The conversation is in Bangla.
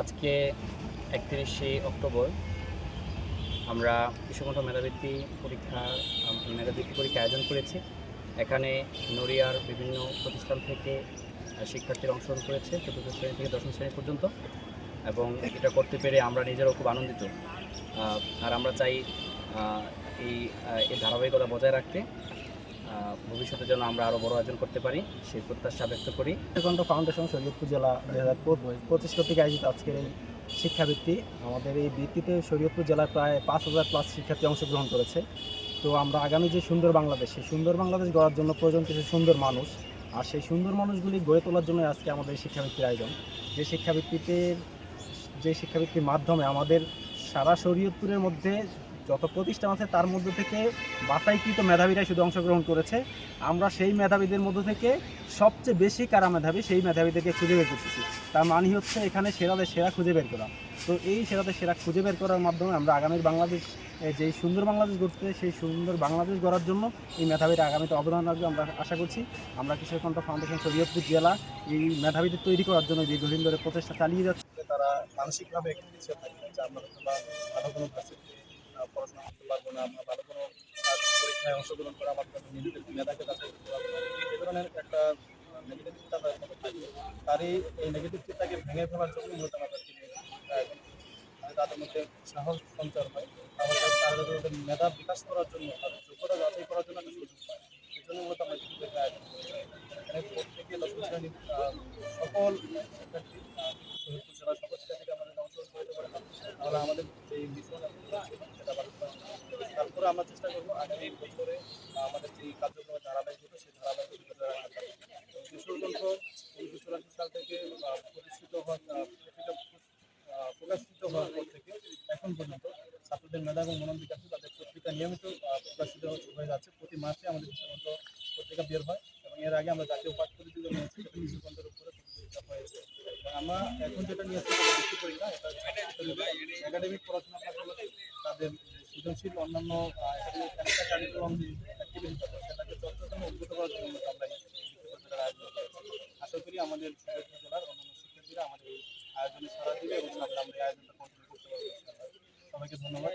আজকে একত্রিশে অক্টোবর আমরা কৃষকণ্ঠ মেধাবৃত্তি পরীক্ষা মেধাবৃত্তি পরীক্ষা আয়োজন করেছি। এখানে নড়িয়ার বিভিন্ন প্রতিষ্ঠান থেকে শিক্ষার্থীরা অংশগ্রহণ করেছে, চতুর্থ শ্রেণি থেকে দশম শ্রেণি পর্যন্ত। এবং এটা করতে পেরে আমরা নিজেরাও খুব আনন্দিত। আর আমরা চাই এই ধারাবাহিকতা বজায় রাখতে। ভবিষ্যতে যেন আমরা আরও বড় আয়োজন করতে পারি, সেই প্রত্যাশা ব্যক্ত করি। কণ্ঠ ফাউন্ডেশন শরীয়তপুর জেলা দুই হাজার পঁচিশ কর্তৃক আয়োজিত আজকের এই শিক্ষাবৃত্তি, আমাদের এই বৃত্তিতে শরীয়তপুর জেলায় প্রায় পাঁচ হাজার প্লাস শিক্ষার্থী অংশগ্রহণ করেছে। তো আমরা আগামী যে সুন্দর বাংলাদেশ, সেই সুন্দর বাংলাদেশ গড়ার জন্য প্রয়োজন কিছু সুন্দর মানুষ। আর সেই সুন্দর মানুষগুলি গড়ে তোলার জন্য আজকে আমাদের শিক্ষাবৃত্তির আয়োজন। যে শিক্ষাবৃত্তিতে, যে শিক্ষাবৃত্তির মাধ্যমে আমাদের সারা শরীয়তপুরের মধ্যে যত প্রতিষ্ঠান আছে তার মধ্যে থেকে বাছাইকৃত মেধাবীরাই শুধু অংশগ্রহণ করেছে। আমরা সেই মেধাবীদের মধ্যে থেকে সবচেয়ে বেশি কারা মেধাবী, সেই মেধাবীদেরকে খুঁজে বের করতেছি। তার মানে হচ্ছে এখানে সেরাদের সেরা খুঁজে বের করা। তো এই সেরাদের সেরা খুঁজে বের করার মাধ্যমে আমরা আগামীর বাংলাদেশ যেই সুন্দর বাংলাদেশ গড়তে, সেই সুন্দর বাংলাদেশ গড়ার জন্য এই মেধাবীরা আগামীতে অবদান রাখবে আমরা আশা করছি। আমরা কৃষককণ্ঠ ফাউন্ডেশন শরীয়তপুর জেলা এই মেধাবীদের তৈরি করার জন্য দীর্ঘদিন ধরে প্রচেষ্টা চালিয়ে যাচ্ছে। তারা মানসিকভাবে থাকে যে আমরা কোনো পড়াশোনা করতে পারব না আমরা ভালো কোনো পরীক্ষায় অংশগ্রহণ করা আমাদের নিজেদের মেধাকে যাচাই করতে ধরনের একটা নেগেটিভ চিন্তা তারই এই নেগেটিভ চিন্তাকে ভেঙে ফেলার জন্য মূলত আমাদেরকে। মানে তাদের মধ্যে সাহস সঞ্চার হয়। তাহলে তাদের মেধা বিকাশ করার জন্য তাদের যোগ্যতা যাচাই করার জন্য একটা সুযোগ পায়। এই জন্য মূলত আমরা এটা আয়োজন করি এখানে প্রত্যেকে দশম শ্রেণির সকল শিক্ষার্থী আহ, শহীদপুর জেলার সকল শিক্ষার্থীকে আমাদের অংশগ্রহণ করতে পারে তাহলে আমাদের যে মিশন সেটা। তারপরে আমরা চেষ্টা করব আগামী বছরে আমাদের যে কার্যক্রমের ধারাবাহিক হবে সেই ধারাবাহিক কিশোরকণ্ঠ উনিশশো চুরাশি সাল থেকে প্রতিষ্ঠিত হওয়ার প্রকাশিত হওয়ার পর থেকে এখন পর্যন্ত ছাত্রদের মেধা এবং মনন বিকাশে তাদের পত্রিকা নিয়মিত প্রকাশিত হয়ে যাচ্ছে প্রতি মাসে আমাদের কিশোরকণ্ঠ পত্রিকা বের হয় এবং এর আগে আমরা জাতীয় পাঠ পরিচিত নিয়েছি সেটা কিশোরকণ্ঠের উপরে প্রতিযোগিতা হয়েছে আমরা এখন যেটা নিয়েছি সেটা বৃত্তি পরীক্ষা এটা একাডেমিক পড়াশোনা তাদের সৃজনশীল অন্যান্য কারিকুলাম সেটাকে চর্চার উদ্ভূত করার জন্য আমরা আশা করি আমাদের জেলার অন্যান্য শিক্ষার্থীরা আমাদের এই সারা দিবে এবং আমরা এই আয়োজনটা করতে পারব সবাইকে ধন্যবাদ।